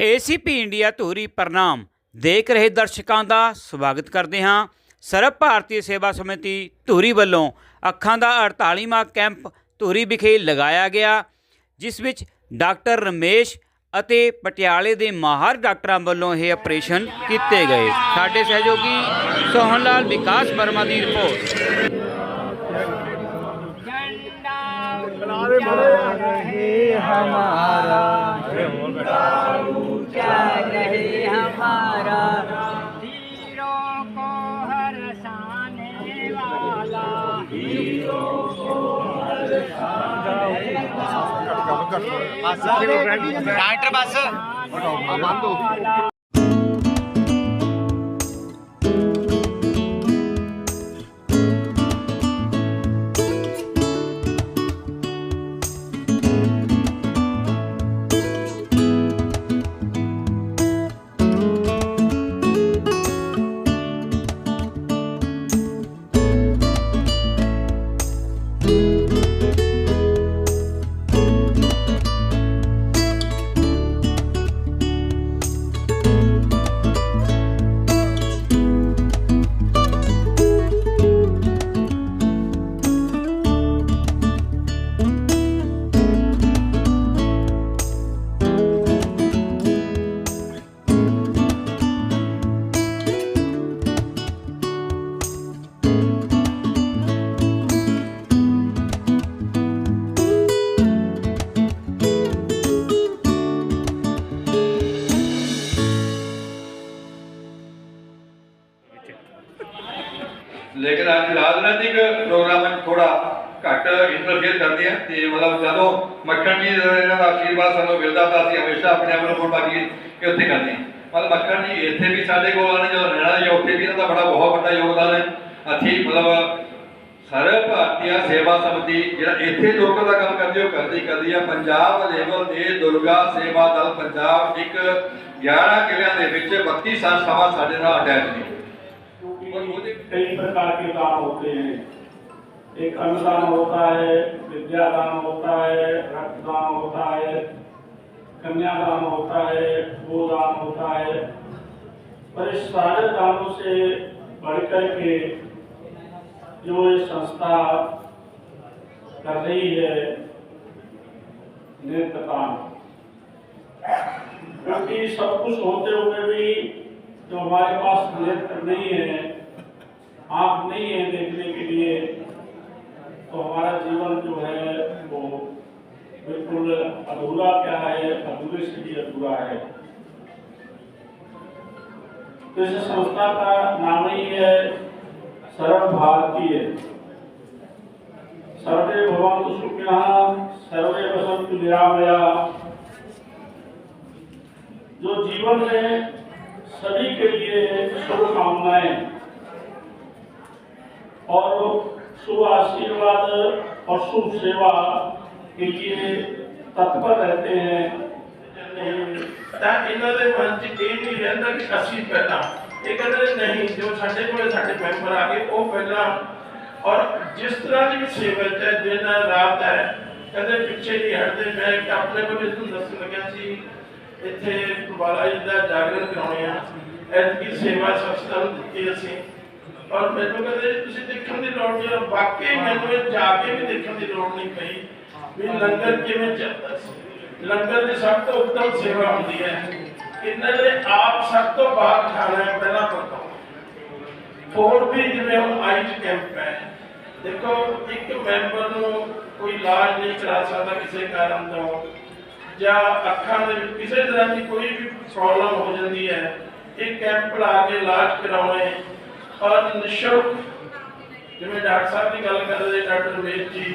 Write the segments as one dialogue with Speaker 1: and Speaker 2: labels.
Speaker 1: ACP India Dhuri ਪ੍ਰਣਾਮ ਦੇਖ ਰਹੇ ਦਰਸ਼ਕਾਂ ਦਾ ਸਵਾਗਤ ਕਰਦੇ ਹਾਂ। ਸਰਬ ਭਾਰਤੀ ਸੇਵਾ ਸਮਿਤੀ ਧੂਰੀ ਵੱਲੋਂ ਅੱਖਾਂ ਦਾ 48ਵਾਂ ਕੈਂਪ ਧੂਰੀ ਵਿਖੇ ਲਗਾਇਆ ਗਿਆ, ਜਿਸ ਵਿੱਚ ਡਾਕਟਰ ਰਮੇਸ਼ ਅਤੇ ਪਟਿਆਲੇ ਦੇ ਮਾਹਰ ਡਾਕਟਰਾਂ ਵੱਲੋਂ ਇਹ ਆਪਰੇਸ਼ਨ ਕੀਤੇ ਗਏ। ਸਾਡੇ ਸਹਿਯੋਗੀ ਸੋਹਨ ਲਾਲ ਵਿਕਾਸ ਵਰਮਾ ਦੀ ਰਿਪੋਰਟ।
Speaker 2: प्यार है हमारा हीरों को हरसाने वाला
Speaker 3: हीरों को डॉक्टर बस
Speaker 4: ਲੇਕਿਨ ਅੱਜ ਰਾਜਨੀਤਿਕ ਪ੍ਰੋਗਰਾਮਾਂ 'ਚ ਥੋੜਾ ਘੱਟ ਇੰਟਰਫੇਅਰ ਕਰਦੇ ਆ ਤੇ ਮਤਲਬ ਜਦੋਂ ਮੱਖਣ ਜੀ ਇਹਨਾਂ ਦਾ ਆਸ਼ੀਰਵਾਦ ਸਾਨੂੰ ਮਿਲਦਾ ਤਾਂ ਅਸੀਂ ਹਮੇਸ਼ਾ ਆਪਣੇ ਆਪ ਨੂੰ ਫੋਟੋ ਕਿ ਉੱਥੇ ਕਰਦੇ ਹਾਂ। ਮਤਲਬ ਮੱਖਣ ਜੀ ਇੱਥੇ ਵੀ ਸਾਡੇ ਕੋਲ ਆਣੇ ਜਦੋਂ ਰਹਿਣਾ ਜਾਂ ਉੱਥੇ ਵੀ ਇਹਨਾਂ ਦਾ ਬੜਾ ਬਹੁਤ ਵੱਡਾ ਯੋਗਦਾਨ ਹੈ। ਅਸੀਂ ਮਤਲਬ ਸਰਵ ਭਾਰਤੀ ਸੇਵਾ ਸਮਿਤੀ ਜਿਹੜਾ ਇੱਥੇ ਲੋਕਾਂ ਦਾ ਕੰਮ ਕਰਦੀ ਉਹ ਕਰਦੀ ਕਰਦੀ ਆ। ਪੰਜਾਬ ਲੈਵਲ ਤੇ ਦੁਰਗਾ ਸੇਵਾ ਦਲ ਪੰਜਾਬ ਇੱਕ 11 ਕਿਲਿਆਂ ਦੇ ਵਿੱਚ 32 ਸੰਸਥਾਵਾਂ ਸਾਡੇ ਨਾਲ ਅਟੈਚ ਨੇ।
Speaker 5: कई प्रकार के दान होते हैं। एक अन्नदान होता है, विद्यादान होता है, रक्तदान होता है, कन्यादान होता है, गोदान होता है। पर इस सारे दानों से बढ़कर के जो ये संस्था कर रही है नेत्रदान क्योंकि सब कुछ होते हुए भी जो हमारे पास नेत्र नहीं है आँख नहीं है देखने के लिए तो हमारा जीवन जो है वो बिल्कुल अधूरा क्या है, अधूरे से भी अधूरा है। तो इस संस्था का नाम ही है सर्व भारतीय सर्वे भवन्तु सुखिनः, सर्वे वसन्तु निरामया। जो जीवन में सभी के लिए शुभकामनाएँ। और शुभ आशीर्वाद और शुभ सेवा के लिए तत्पर रहते हैं
Speaker 6: ਤਾਂ ਇਹਨਾਂ ਦੇ ਮਨ 'ਚ ਇਹ ਨਹੀਂ ਰਹਿੰਦਾ ਕਿ ਅਸੀਂ ਪਹਿਲਾਂ ਇਹ ਕਹਿੰਦੇ ਨੇ, ਨਹੀਂ ਜੋ ਸਾਡੇ ਕੋਲ ਸਾਡੇ ਮੈਂਬਰ ਆ ਗਏ ਉਹ ਪਹਿਲਾਂ ਔਰ ਜਿਸ ਤਰ੍ਹਾਂ ਦੀ ਵੀ ਸੇਵਾ ਹੈ ਜਿਹਦਾ ਰਾਤ ਹੈ ਕਦੇ ਪਿੱਛੇ ਨਹੀਂ ਹਟਦੇ ਮੈਂ ਇੱਕ ਆਪਣੇ ਕੋਲ ਇਸ ਨੂੰ ਦੱਸਣ ਲੱਗਿਆ ਸੀ ਇੱਥੇ ਬਾਲਾ ਜੀ ਦਾ ਜਾਗਰਣ ਕਰਾਉਣੇ ਆ ਐਤਕੀ ਸੇਵਾ ਸੰਸਥਾ ਨੂੰ ਦਿੱਤੀ ਅਸੀਂ ਔਰ ਮੈਨੂੰ ਕਹਿੰਦੇ, ਤੁਸੀਂ ਦੇਖਣ ਦੀ ਲੋੜ ਨਹੀਂ, ਵਾਕਈ ਮੈਨੂੰ ਇਹ ਜਾ ਕੇ ਵੀ ਦੇਖਣ ਦੀ ਲੋੜ ਨਹੀਂ ਪਈ ਵੀ ਲੰਗਰ ਕਿਵੇਂ ਚੱਲਦਾ ਸੀ ਲੰਗਰ ਦੀ ਸਭ ਤੋਂ ਉੱਤਮ ਸੇਵਾ ਹੁੰਦੀ ਹੈ। ਇਹਨਾਂ ਨੇ ਆਪ ਸਭ ਤੋਂ ਬਾਅਦ ਖਾਣਾ ਹੈ, ਪਹਿਲਾਂ ਪਕਾਓ। ਹੋਰ ਵੀ ਜਿਵੇਂ ਹੁਣ ਆਈਜ ਕੈਂਪ ਹੈ, ਦੇਖੋ, ਇੱਕ ਮੈਂਬਰ ਨੂੰ ਕੋਈ ਇਲਾਜ ਨਹੀਂ ਕਰਾ ਸਕਦਾ ਕਿਸੇ ਕਾਰਨ ਤੋਂ, ਜਾਂ ਅੱਖਾਂ ਦੇ ਵਿੱਚ ਕਿਸੇ ਤਰ੍ਹਾਂ ਦੀ ਕੋਈ ਵੀ ਪ੍ਰੋਬਲਮ ਹੋ ਜਾਂਦੀ ਹੈ, ਇਹ ਕੈਂਪ ਲਾ ਕੇ ਇਲਾਜ ਕਰਾਉਣੇ ਔਰ ਨਿਸ਼ੁਲਕ ਜਿਵੇਂ ਡਾਕਟਰ ਸਾਹਿਬ ਦੀ ਗੱਲ ਕਰ ਰਹੇ ਡਾਕਟਰ ਰਮੇਸ਼ ਜੀ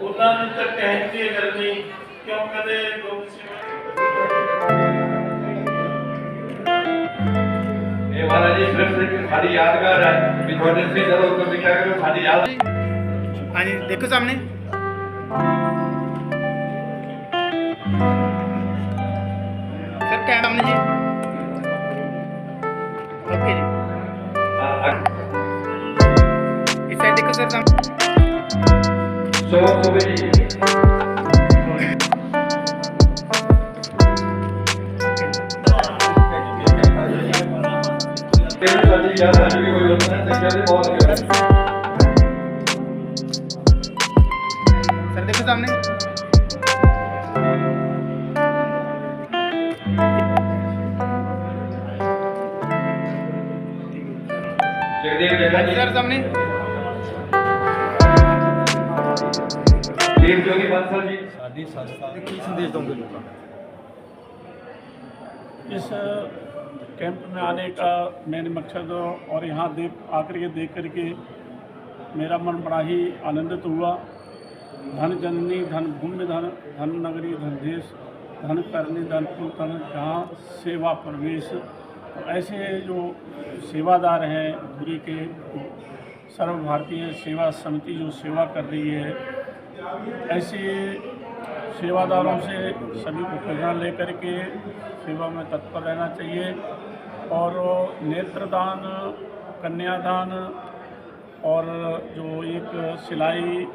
Speaker 6: ਉਹਨਾਂ ਦੀ ਤਾਂ ਕਹਿਣ ਦੀ ਗੱਲ ਨਹੀਂ ਕਿਉਂ ਕਦੇ ਲੋਕ
Speaker 4: ਇਹ ਮਹਾਰਾਜ ਜੀ ਸਿਰਫ ਇੱਕ ਸਾਡੀ ਯਾਦਗਾਰ ਹੈ ਵੀ ਤੁਹਾਡੇ ਸੇ ਜਦੋਂ ਉੱਤਰ ਲਿਖਿਆ ਕਰੋ ਸਾਡੀ ਯਾਦ
Speaker 3: ਹਾਂਜੀ ਦੇਖੋ ਸਾਹਮਣੇ। ਸਰ ਕੈਮਰਾ ਸਾਹਮਣੇ ਜੀ
Speaker 7: सर देखो सामने जगदेव सर
Speaker 3: सामने। ਦੇਖੋ ਸਾਹਮਣੇ
Speaker 7: ਜਗਦੇਵ ਜਗਾ
Speaker 3: ਹਾਂਜੀ
Speaker 7: ਜੀ
Speaker 3: ਸਰ ਸਾਹਮਣੇ
Speaker 7: ਦੇਵ ਜੋਗੀ ਬੰਸਲ ਜੀ
Speaker 5: इस कैंप में आने का मेन मकसद और यहाँ देख आकर के देख करके मेरा मन बड़ा ही आनंदित हुआ धन जननी धन भूमि धन धन नगरी धन देश धन करनी धन कुल धन जहाँ सेवा प्रवेश तो ऐसे जो सेवादार हैं धुरी के सर्व भारतीय सेवा समिति जो सेवा कर रही है ऐसे सेवादारों से सभी को प्रेरणा लेकर के सेवा में तत्पर रहना चाहिए और नेत्रदान, कन्यादान और जो एक सिलाई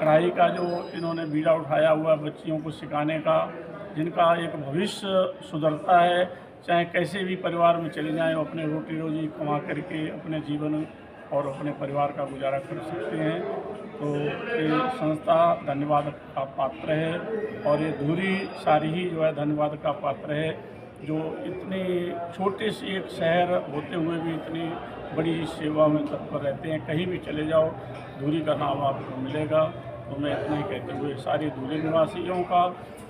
Speaker 5: कढ़ाई का जो इन्होंने बीड़ा उठाया हुआ बच्चियों को सिखाने का, जिनका एक भविष्य सुधरता है, चाहे कैसे भी परिवार में चले जाएँ अपने रोटी रोजी कमा करके अपने जीवन और अपने परिवार का गुजारा कर सकते हैं। तो ये संस्था धन्यवाद का पात्र है और ये धूरी सारी ही जो है धन्यवाद का पात्र है, जो इतनी छोटे से एक शहर होते हुए भी इतनी बड़ी सेवा में तत्पर रहते हैं। कहीं भी चले जाओ, धूरी का नाम आपको मिलेगा। तो मैं इतना ही कहते हुए सारी धूरी निवासियों का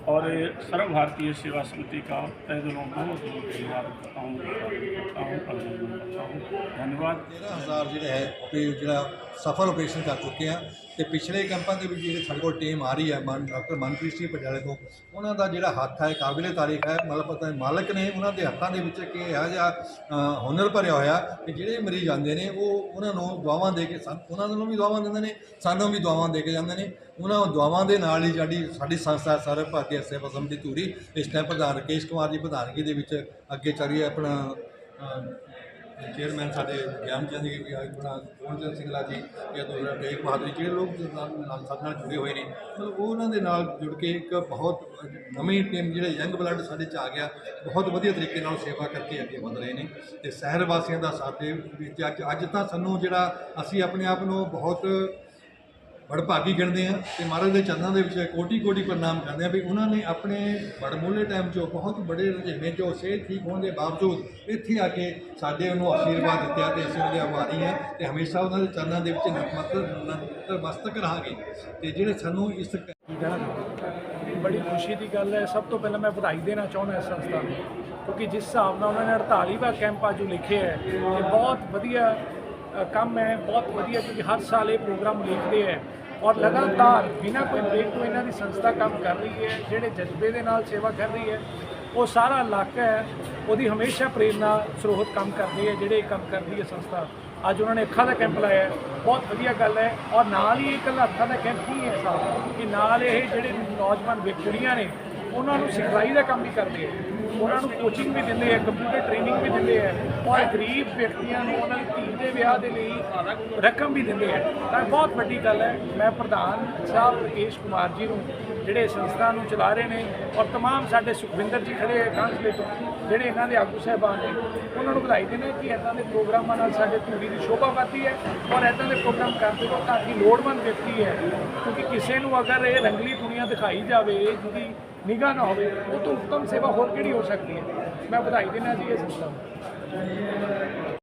Speaker 5: और ये सर्व भारतीय सेवा समिति का तय दिलों बहुत बहुत धन्यवाद करता हूँ करता हूँ अभिनंदन करता हूँ धन्यवाद
Speaker 4: 13000 ਜਿਹੜਾ ਹੈ ਆਪੇ ਜਿਹੜਾ ਸਫਲ ਆਪਰੇਸ਼ਨ ਕਰ ਚੁੱਕੇ ਆ ਤੇ ਪਿਛਲੇ ਕੈਂਪਾਂ ਦੇ ਵਿੱਚ ਜਿਹੜੇ ਸਾਡੇ ਕੋਲ ਟੀਮ ਆ ਰਹੀ ਹੈ ਮਨ ਡਾਕਟਰ ਮਨਪ੍ਰੀਤ ਸਿੰਘ ਪਟਿਆਲੇ ਤੋਂ ਉਹਨਾਂ ਦਾ ਜਿਹੜਾ ਹੱਥ ਹੈ ਕਾਬਿਲੇ ਤਾਰੀਫ ਹੈ ਮਤਲਬ ਪਤਾ ਨਹੀਂ ਮਾਲਕ ਨੇ ਉਹਨਾਂ ਦੇ ਹੱਥਾਂ ਦੇ ਵਿੱਚ ਕਿ ਇਹੋ ਜਿਹਾ ਅ, ਹੁਨਰ ਭਰਿਆ ਹੋਇਆ ਕਿ ਜਿਹੜੇ ਮਰੀਜ਼ ਆਉਂਦੇ ਨੇ ਉਹ ਉਹਨਾਂ ਨੂੰ ਦੁਆਵਾਂ ਦੇ ਕੇ ਸਾਨੂੰ- ਉਹਨਾਂ ਨੂੰ ਵੀ ਦੁਆਵਾਂ ਦਿੰਦੇ ਨੇ ਸਾਨੂੰ ਵੀ ਦੁਆਵਾਂ ਦੇ ਕੇ ਜਾਂਦੇ ਨੇ ਉਹਨਾਂ ਦੁਆਵਾਂ ਦੇ ਨਾਲ ਹੀ ਸਾਡੀ ਸਾਡੀ ਸੰਸਥਾ ਸਰਵ ਭਾਰਤੀ ਸੇਵਾ ਸਮਿਤੀ ਧੂਰੀ, ਇਸ ਟਾਈਮ ਪ੍ਰਧਾਨ ਰਕੇਸ਼ ਕੁਮਾਰ ਜੀ ਪ੍ਰਧਾਨਗੀ ਦੇ ਵਿੱਚ ਅੱਗੇ ਚੱਲ ਰਹੀ ਹੈ ਆਪਣਾ ਚੇਅਰਮੈਨ ਸਾਡੇ ਗਿਆਨ ਚੰਦ ਜੀ ਆਪਣਾ ਪੂਰਨਚੰਦ ਸਿੰਘਲਾ ਜੀ, ਜਾਂ ਦੂਸਰਾ ਟੇਕ ਬਹਾਦਰ ਜੀ ਜਿਹੜੇ ਲੋਕ ਨਾਲ ਨਾਲ ਸਾਡੇ ਨਾਲ ਜੁੜੇ ਹੋਏ ਨੇ ਮਤਲਬ ਉਹਨਾਂ ਦੇ ਨਾਲ ਜੁੜ ਕੇ ਇੱਕ ਬਹੁਤ ਨਵੀਂ ਟੀਮ ਜਿਹੜੇ ਯੰਗ ਬਲੱਡ ਸਾਡੇ ਚ ਆ ਗਿਆ, ਬਹੁਤ ਵਧੀਆ ਤਰੀਕੇ ਨਾਲ ਸੇਵਾ ਕਰਕੇ ਅੱਗੇ ਵਧ ਰਹੇ ਨੇ, ਤੇ ਸ਼ਹਿਰ ਵਾਸੀਆਂ ਦਾ ਸਾਥ ਦੇ ਵਿੱਚ ਅੱਜ ਅੱਜ ਤਾਂ ਸਾਨੂੰ ਜਿਹੜਾ ਅਸੀਂ ਆਪਣੇ ਆਪ ਨੂੰ ਬਹੁਤ ਬੜਭਾਗੀ ਗਿਣਦੇ ਆ ਤੇ ਮਹਾਰਾਜ ਦੇ ਚਰਨਾਂ ਦੇ ਵਿੱਚ ਕੋਟੀ ਕੋਟੀ ਪ੍ਰਣਾਮ ਕਰਦੇ ਆ ਵੀ ਉਹਨਾਂ ਨੇ ਆਪਣੇ ਬੜਮੁੱਲੇ ਟਾਈਮ 'ਚੋਂ ਬਹੁਤ ਬੜੇ ਰੁਝੇਵੇਂ 'ਚੋਂ ਸਿਹਤ ਠੀਕ ਹੋਣ ਦੇ ਬਾਵਜੂਦ ਇੱਥੇ ਆ ਕੇ ਸਾਡੇ ਉਹਨੂੰ ਆਸ਼ੀਰਵਾਦ ਦਿੱਤਾ ਤੇ ਅਸੀਂ ਉਹਦੇ ਆਭਾਰੀ ਆ ਤੇ ਹਮੇਸ਼ਾ ਉਹਨਾਂ ਦੇ ਚਰਨਾਂ ਦੇ ਵਿੱਚ ਨਤਮਸਤਕ ਨਤਮਸਤਕ ਰਹਾਂਗੇ। ਤੇ ਜਿਹੜੇ ਸਾਨੂੰ ਇਸ
Speaker 8: ਬੜੀ ਖੁਸ਼ੀ ਦੀ ਗੱਲ ਹੈ। ਸਭ ਤੋਂ ਪਹਿਲਾਂ ਮੈਂ ਵਧਾਈ ਦੇਣਾ ਚਾਹੁੰਦਾ ਇਸ ਸੰਸਥਾ ਨੂੰ, ਕਿਉਂਕਿ ਜਿਸ ਹਿਸਾਬ ਨਾਲ ਉਹਨਾਂ ਨੇ 48ਵਾਂ ਕੈਂਪ ਅੱਜ ਲਿਖਿਆ ਹੈ, ਇਹ ਬਹੁਤ ਵਧੀਆ ਕੰਮ ਹੈ, ਬਹੁਤ ਵਧੀਆ, ਕਿਉਂਕਿ ਹਰ ਸਾਲ ਇਹ ਪ੍ਰੋਗਰਾਮ ਲਿਖਦੇ ਹੈ। ਔਰ ਲਗਾਤਾਰ ਬਿਨਾਂ ਕੋਈ ਬ੍ਰੇਕ ਤੋਂ ਇਹਨਾਂ ਦੀ ਸੰਸਥਾ ਕੰਮ ਕਰ ਰਹੀ ਹੈ, ਜਿਹੜੇ ਜਜ਼ਬੇ ਦੇ ਨਾਲ ਸੇਵਾ ਕਰ ਰਹੀ ਹੈ, ਉਹ ਸਾਰਾ ਇਲਾਕਾ ਹੈ, ਉਹਦੀ ਹਮੇਸ਼ਾ ਪ੍ਰੇਰਨਾ ਸਰੋਤ ਕੰਮ ਕਰਦੀ ਹੈ, ਜਿਹੜੇ ਇਹ ਕੰਮ ਕਰਦੀ ਹੈ ਸੰਸਥਾ। ਅੱਜ ਉਹਨਾਂ ਨੇ ਅੱਖਾਂ ਦਾ ਕੈਂਪ ਲਾਇਆ ਬਹੁਤ ਵਧੀਆ ਗੱਲ ਹੈ, ਔਰ ਨਾਲ ਹੀ ਇਹ ਇਕੱਲਾ ਅੱਖਾਂ ਦਾ ਕੈਂਪ ਨਹੀਂ ਹੈ ਸਾਹਿਬ ਕਿ ਨਾਲ ਇਹ ਜਿਹੜੇ ਨੌਜਵਾਨ ਵਿਅਕ- ਨੇ ਉਹਨਾਂ ਨੂੰ ਸਿਖਲਾਈ ਦਾ ਕੰਮ ਵੀ ਕਰਦੇ ਹੈ ਉਹਨਾਂ ਨੂੰ ਕੋਚਿੰਗ ਵੀ ਦਿੰਦੇ ਹੈ ਕੰਪਿਊਟਰ ਟ੍ਰੇਨਿੰਗ ਵੀ ਦਿੰਦੇ ਹੈ ਔਰ ਗਰੀਬ ਵਿਅਕਤੀਆਂ ਨੂੰ ਉਹਨਾਂ ਦੀ ਧੀ ਦੇ ਵਿਆਹ ਦੇ ਲਈ ਰਕਮ ਵੀ ਦਿੰਦੇ ਹੈ ਤਾਂ ਇਹ ਬਹੁਤ ਵੱਡੀ ਗੱਲ ਹੈ। ਮੈਂ ਪ੍ਰਧਾਨ ਸਾਹਿਬ ਰਕੇਸ਼ ਕੁਮਾਰ ਜੀ ਨੂੰ ਜਿਹੜੇ ਇਸ ਸੰਸਥਾ ਨੂੰ ਚਲਾ ਰਹੇ ਨੇ ਔਰ तमाम ਸਾਡੇ ਸੁਖਵਿੰਦਰ ਜੀ ਖੜੇ ਹੈ ਕਾਂਸਲੇ ਤੋਂ ਜਿਹੜੇ ਇਹਨਾਂ ਦੇ ਆਗੂ ਸਾਹਿਬਾਨ ਨੇ ਉਹਨਾਂ ਨੂੰ ਵਧਾਈ ਦੇਣਾ ਕਿ ਇਦਾਂ ਦੇ ਪ੍ਰੋਗਰਾਮਾਂ ਨਾਲ ਸਾਡੇ ਧੂਰੀ ਦੀ ਸ਼ੋਭਾ ਵਧਦੀ ਹੈ ਔਰ ਇਦਾਂ ਦੇ ਪ੍ਰੋਗਰਾਮ ਕਰਦੇ ਰਹੋ ਤਾਂ ਕਿ ਲੋੜਵੰਦ ਵਿਅਕਤੀ ਹੈ ਕਿਉਂਕਿ ਕਿਸੇ ਨੂੰ ਅਗਰ ਇਹ ਰੰਗਲੀ ਦੁਨੀਆ ਦਿਖਾਈ ਜਾਵੇ ਜਿਹਦੀ ਨਿਗਾਹ ਨਾ ਹੋਵੇ ਉਹ ਤੋਂ ਉੱਤਮ ਸੇਵਾ ਹੋਰ ਕਿਹੜੀ ਹੋ ਸਕਦੀ ਹੈ ਮੈਂ ਵਧਾਈ ਦੇਣਾ ਜੀ ਇਹ ਸੰਸਥਾ ਨੂੰ